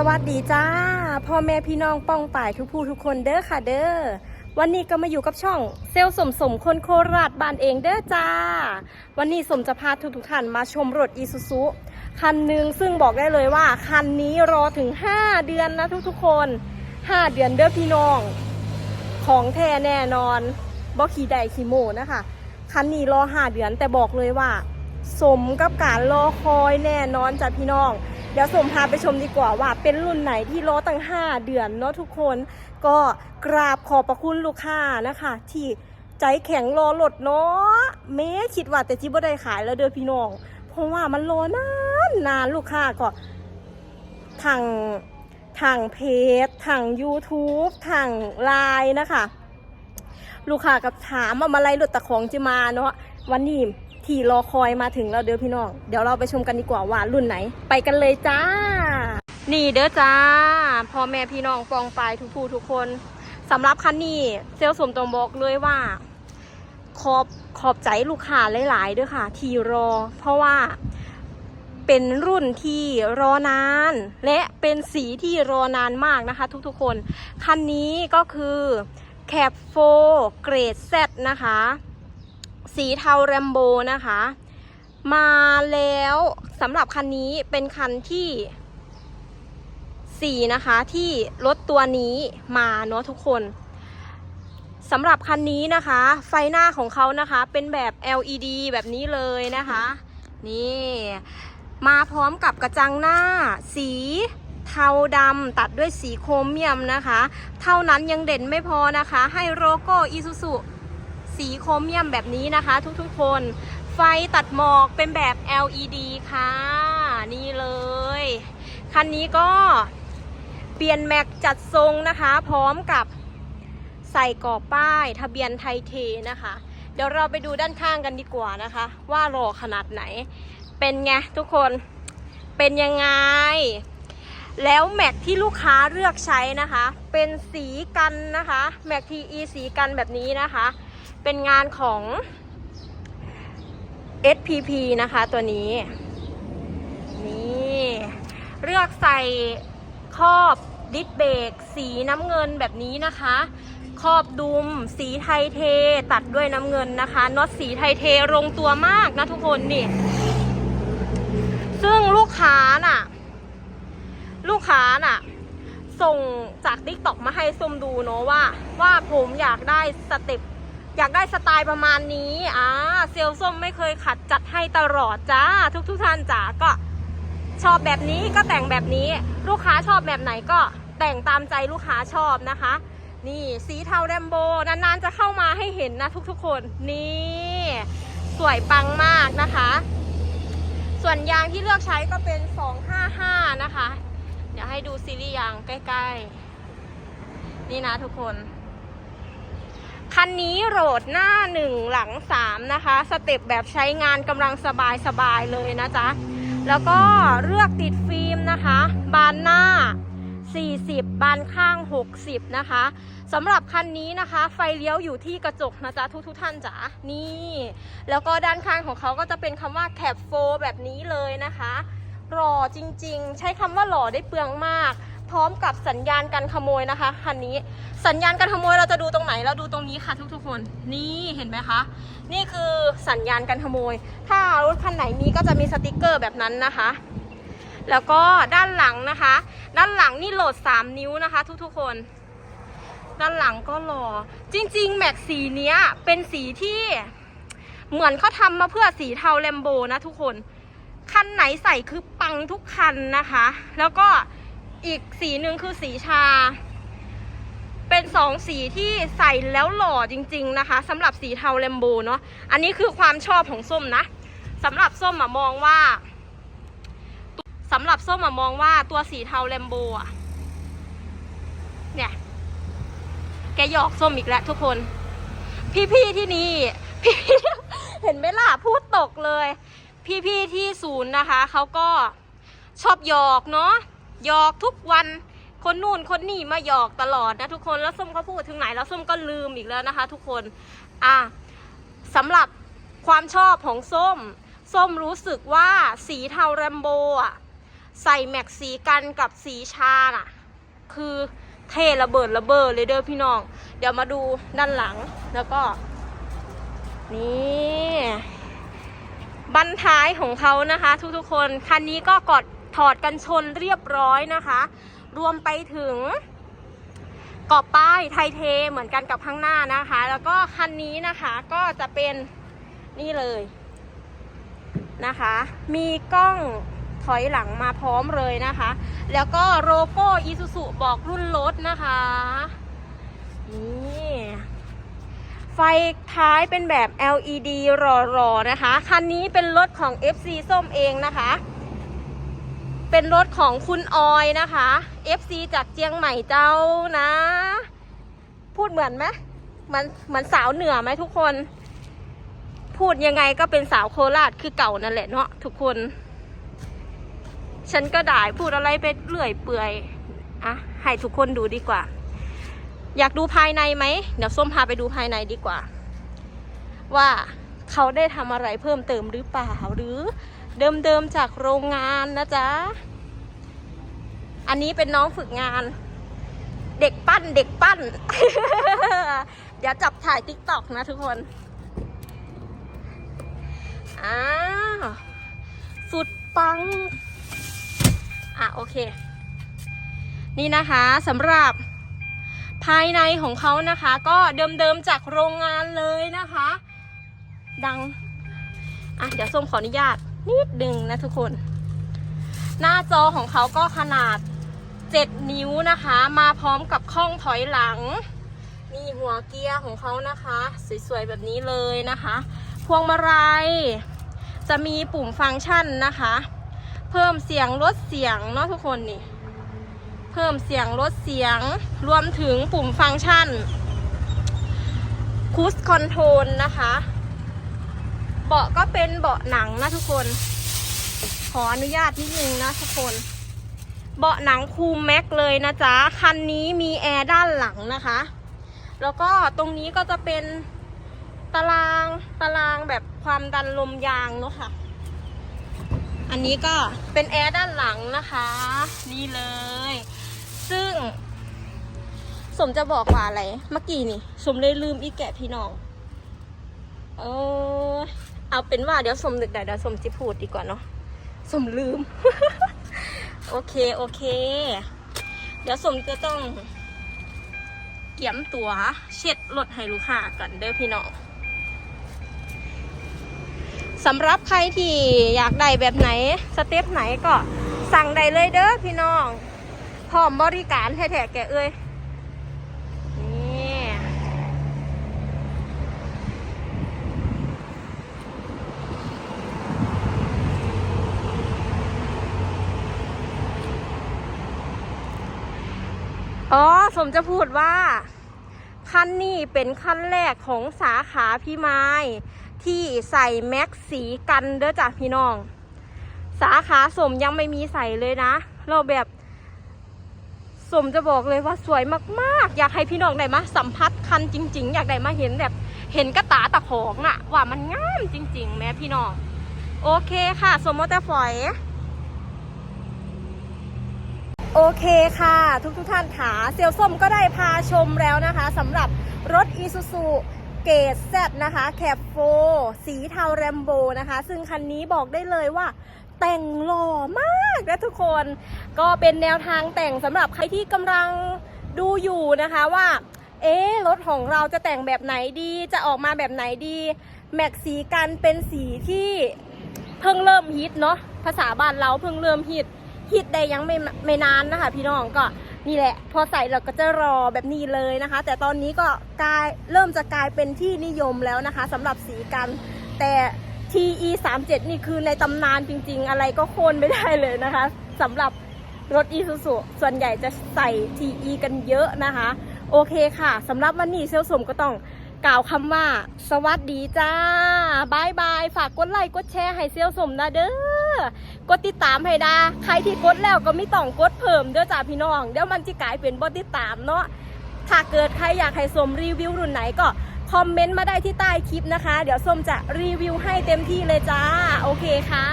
สวัสดีจ้าพ่อแม่พี่น้องป้องป่ายทุกผู้ทุกคนเด้อค่ะเด้อวันนี้ก็มาอยู่กับช่องเซลลสมสมคนโคราชบ้านเองเด้อจ้า วันนี้สมจะพาทุกทุกท่านมาชมรถอีซูซุคันหนึ่งซึ่งบอกได้เลยว่า คันนี้รอถึง 5 เดือนนะทุกๆคน 5 เดือนเด้อพี่น้อง ของแท้แน่นอนบอขี่ใดขี่โมนะคะคันนี้รอ 5 เดือนแต่บอกเลยว่า สมกับการรอคอยแน่นอนจ้ะพี่น้อง เดี๋ยวสมพาไปชมดีกว่าว่า เป็นรุ่นไหนที่รอตั้ง 5 เดือนเนาะทุกคน ก็กราบขอบพระคุณลูกค้านะคะ ที่ใจแข็งรอรถเนาะเม้คิดว่าแต่จิบ่ได้ขายแล้วเด้อพี่น้อง เพราะว่ามันรอนานนานลูกค้าก็ทางทางเพจทาง YouTube ทางไลน์นะคะ ลูกค้ากับถามว่ามาไล่รถตะของจะมาเนาะวันนี้ ที่รอคอยมาถึงแล้วเด้อพี่น้อง เดี๋ยวเราไปชมกันดีกว่าว่ารุ่นไหน ไปกันเลยจ้า นี่เด้อจ้าพ่อแม่พี่น้องปองปายทุกผู้ทุกคนสำหรับคันนี้เซลลสมตรงบอกเลยว่า ขอบขอบใจลูกค้าหลาย ๆเด้อค่ะ ที่รอ เพราะว่าเป็นรุ่นที่รอนาน และเป็นสีที่รอนานมากนะคะ ทุกๆคน คันนี้ก็คือแคปโฟเกรด Z นะคะ สีเทาแรมโบนะคะ มาแล้วสำหรับคันนี้เป็นคันที่สี่นะคะที่รถตัวนี้มาเนาะทุกคนสำหรับคันนี้นะคะ ไฟหน้าของเขานะคะเป็นแบบ LED แบบนี้เลยนะคะ นี่มาพร้อมกับกระจังหน้า สีเทาดำตัดด้วยสีโครเมียมนะคะ เท่านั้นยังเด่นไม่พอนะคะ ให้โลโก้อีซูซ สีโครเมียมแบบนี้นะคะ ทุกๆคน ไฟตัดหมอกเป็นแบบ LED ค่ะ นี่เลย คันนี้ก็เปลี่ยนแม็กจัดทรงนะคะ พร้อมกับใส่กรอบป้าย ทะเบียนไทยเทนะคะ เดี๋ยวเราไปดูด้านข้างกันดีกว่านะคะ ว่าหล่อขนาดไหน เป็นไงทุกคนเป็นยังไง แล้วแม็กที่ลูกค้าเลือกใช้นะคะ เป็นสีกันนะคะ แม็กทีอีสีกันแบบนี้นะคะ เป็นงานของ SPP นะคะตัวนี้ นี่เลือกใส่ครอบดิสเบกสีน้ำเงินแบบนี้นะคะ ครอบดุม สีไทยเท ตัดด้วยน้ำเงินนะคะน็อตสีไทยเทลงตัวมากนะทุกคนนี่ ซึ่งลูกค้าน่ะ ลูกค้าน่ะ ส่งจากดิกตอกมาให้ส้มดูเนาะว่า ว่าผมอยากได้สเต็ป อยากได้สไตล์ประมาณนี้อ่าเซลส้มไม่เคยขัดจัดให้ตลอดจ้า ทุกทุกท่านจ๋าก็ชอบแบบนี้ก็แต่งแบบนี้ ลูกค้าชอบแบบไหนก็แต่งตามใจลูกค้าชอบนะคะ นี่สีเทาแรมโบนานๆจะเข้ามาให้เห็นนะทุกๆคนนี่ สวยปังมากนะคะ ส่วนยางที่เลือกใช้ก็เป็น 255 นะคะ เดี๋ยวให้ดูซีรีส์ยางใกล้ๆ นี่นะทุกคน คันนี้โหลดหน้า1หลัง3นะคะ สเต็ปแบบใช้งานกำลังสบายๆเลยนะจ๊ะ แล้วก็เลือกติดฟิล์มนะคะ บานหน้า 40 บานข้าง 60 นะคะสำหรับคันนี้นะคะ ไฟเลี้ยวอยู่ที่กระจกนะจ๊ะทุกๆท่านจ๋านี่ แล้วก็ด้านข้างของเขาก็จะเป็นคำว่าแคปโฟแบบนี้เลยนะคะหล่อจริงๆ ใช้คำว่าหล่อได้เปลืองมาก พร้อมกับสัญญาณการขโมยนะคะคันนี้สัญญาณการขโมยเราจะดูตรงไหนเราดูตรงนี้ค่ะทุกๆคน นี่เห็นไหมคะ นี่คือสัญญาณการขโมย ถ้ารถคันไหนมีก็จะมีสติกเกอร์แบบนั้นนะคะ แล้วก็ด้านหลังนะคะ ด้านหลังนี่โหลด 3 นิ้วนะคะ ทุกๆคน ด้านหลังก็หล่อจริง ๆ แม็กสีเนี้ยเป็นสีที่เหมือนเขาทำมาเพื่อสีเทาแลมโบนะทุกคนคันไหนใส่คือปังทุกคันนะคะ แล้วก็ อีกสีหนึ่งคือสีชา เป็นสองสีที่ใส่แล้วหล่อจริง ๆนะคะสำหรับสีเทาแลมโบเนาะอันนี้คือความชอบของส้มนะสำหรับส้มอะมองว่าสำหรับส้มอะมองว่าตัวสีเทาแลมโบอะเนี่ยแกหยอกส้มอีกแล้วทุกคน พี่ๆที่นี่พี่เห็นไหมล่ะพูดตกเลย พี่ๆที่ศูนย์นะคะเขาก็ชอบหยอกเนาะ หยอกทุกวัน คนนู่นคนนี่มาหยอกตลอดนะทุกคน แล้วส้มเขาพูดถึงไหนแล้วส้มก็ลืมอีกแล้วนะคะ ทุกคน อะสำหรับความชอบของส้ม ส้มรู้สึกว่าสีเทาแรมโบอะใส่แม็กสีกันกับสีชาน่ะ คือเทระเบิดระเบิดเลยเด้อพี่น้อง เดี๋ยวมาดูด้านหลังแล้วก็ นี่บันท้ายของเขานะคะ ทุกๆคน คันนี้ก็กด ถอดกันชนเรียบร้อยนะคะ รวมไปถึงกรอบป้ายไทยเทเหมือนกันกับข้างหน้านะคะ แล้วก็คันนี้นะคะก็จะเป็นนี่เลยนะคะ มีกล้องถอยหลังมาพร้อมเลยนะคะ แล้วก็โลโก้อีซูซุบอกรุ่นรถนะคะ นี่ไฟท้ายเป็นแบบ LED รอๆนะคะ คันนี้เป็นรถของ FC ส้มเองนะคะ เป็นรถของคุณออยนะคะ FC จากเจียงใหม่เจ้านะ พูดเหมือนไหมเหมันเหมือนสาวเหนือไหมทุกคน พูดยังไงก็เป็นสาวโคราชคือเก่านั่นแหละเนาะทุกคน ฉันก็ได้พูดอะไรไปเรื่อยเปื่อยอะให้ทุกคนดูดีกว่า อยากดูภายในไหมเดี๋ยวส้มพาไปดูภายในดีกว่า ว่าเขาได้ทำอะไรเพิ่มเติมหรือเปล่าหรือ เดิมๆจากโรงงานนะจ๊ะ อันนี้เป็นน้องฝึกงาน เด็กปั้นเด็กปั้น เดี๋ยวจับถ่ายติ๊กตอกนะทุกคนอ้าวสุดปัง อะโอเค นี่นะคะสำหรับภายในของเขานะคะ ก็เดิมๆจากโรงงานเลยนะคะ ดัง อะ เดี๋ยวส้มขออนุญาต นิดนึงนะทุกคน หน้าจอของเขาก็ขนาด 7 นิ้วนะคะ มาพร้อมกับข้องถอยหลังนี่หัวเกียร์ของเขานะคะ สวยๆแบบนี้เลยนะคะ พวงมาลัยจะมีปุ่มฟังก์ชันนะคะ เพิ่มเสียงลดเสียงเนาะทุกคนนี่ เพิ่มเสียงลดเสียง รวมถึงปุ่มฟังก์ชันคูสคอนโทรลนะคะ เบาะก็เป็นเบาะหนังนะทุกคน ขออนุญาตนิดนึงนะทุกคน เบาะหนังคูลแม็กเลยนะจ๊ะ คันนี้มีแอร์ด้านหลังนะคะ แล้วก็ตรงนี้ก็จะเป็นตารางตารางแบบความดันลมยางเนาะค่ะ อันนี้ก็เป็นแอร์ด้านหลังนะคะ นี่เลย ซึ่ง สมจะบอกว่าอะไร เมื่อกี้นี่ สมเลยลืมอีกแกะพี่น้อง เออ เอาเป็นว่าเดี๋ยวสมนึกได้เดี๋ยวสมจะพูดดีกว่าเนาะสมลืม โอเคโอเค เดี๋ยวสมจะต้อง เกี่ยมตัวเช็ดรถให้ลูกค้ากันเด้อพี่น้องสำหรับใครที่อยากได้แบบไหนสเต็ปไหนก็สั่งได้เลยเด้อพี่น้องพร้อมบริการแท้ๆแกเอ้ย นี่ อ๋อ สมจะพูดว่าคันนี้เป็นคันแรกของสาขาพี่ไม้ที่ใส่แม็กสีกันเด้อจ้ะพี่น้อง สาขาสมยังไม่มีใส่เลยนะ เราแบบสมจะบอกเลยว่าสวยมากๆ อยากให้พี่น้องได้มาสัมผัสคันจริง ๆ อยากได้มาเห็นแบบเห็นกระตาตะของอะว่ามันงามจริง ๆ แม่พี่น้อง โอเคค่ะ สมมติฝอย โอเคค่ะ ทุกทุกท่านค่ะเซียวส้มก็ได้พาชมแล้วนะคะสำหรับรถ i s u z u เกตแซนะคะแคปโฟสีเทาแรมโบนะคะ ซึ่งคันนี้บอกได้เลยว่า แต่งหล่อมากนะทุกคนก็เป็นแนวทางแต่งสำหรับใครที่กำลังดูอยู่นะคะว่า เอ๊รถของเราจะแต่งแบบไหนดีจะออกมาแบบไหนดี แม็กสีกันเป็นสีที่เพิ่งเริ่มฮิตเนาะภาษาบ้านเราเพิ่งเริ่มฮิต ฮิตได้ยังไม่ไม่นานนะคะ พี่น้องก็นี่แหละ พอใส่เราก็จะรอแบบนี้เลยนะคะ แต่ตอนนี้ก็กลายเริ่มจะกลายเป็นที่นิยมแล้วนะคะสำหรับสีกันแต่ TE 3 7นี่คือในตำนานจริง ๆ อะไรก็โค่นไม่ได้เลยนะคะสำหรับรถ i s u z u ส่วนใหญ่จะใส่ TE กันเยอะนะคะ โอเคค่ะสำหรับวันนี้เซลสมก็ต้องกล่าวคำว่า สวัสดีจ้าบายบาย ฝากกดไลค์กดแชร์ให้เซลสมนะเด้อ กดติดตามให้ดาใครที่กดแล้วก็ไม่ต้องกดเพิ่มเด้อจ้าพี่น้อง เดี๋ยวมันจะกลายเป็นบอติดตามเนาะถ้าเกิดใครอยากให้สมรีวิวรุ่นไหนก็คอมเมนต์มาได้ที่ใต้คลิปนะคะ เดี๋ยวส้มจะรีวิวให้เต็มที่เลยจ้า โอเคค่ะ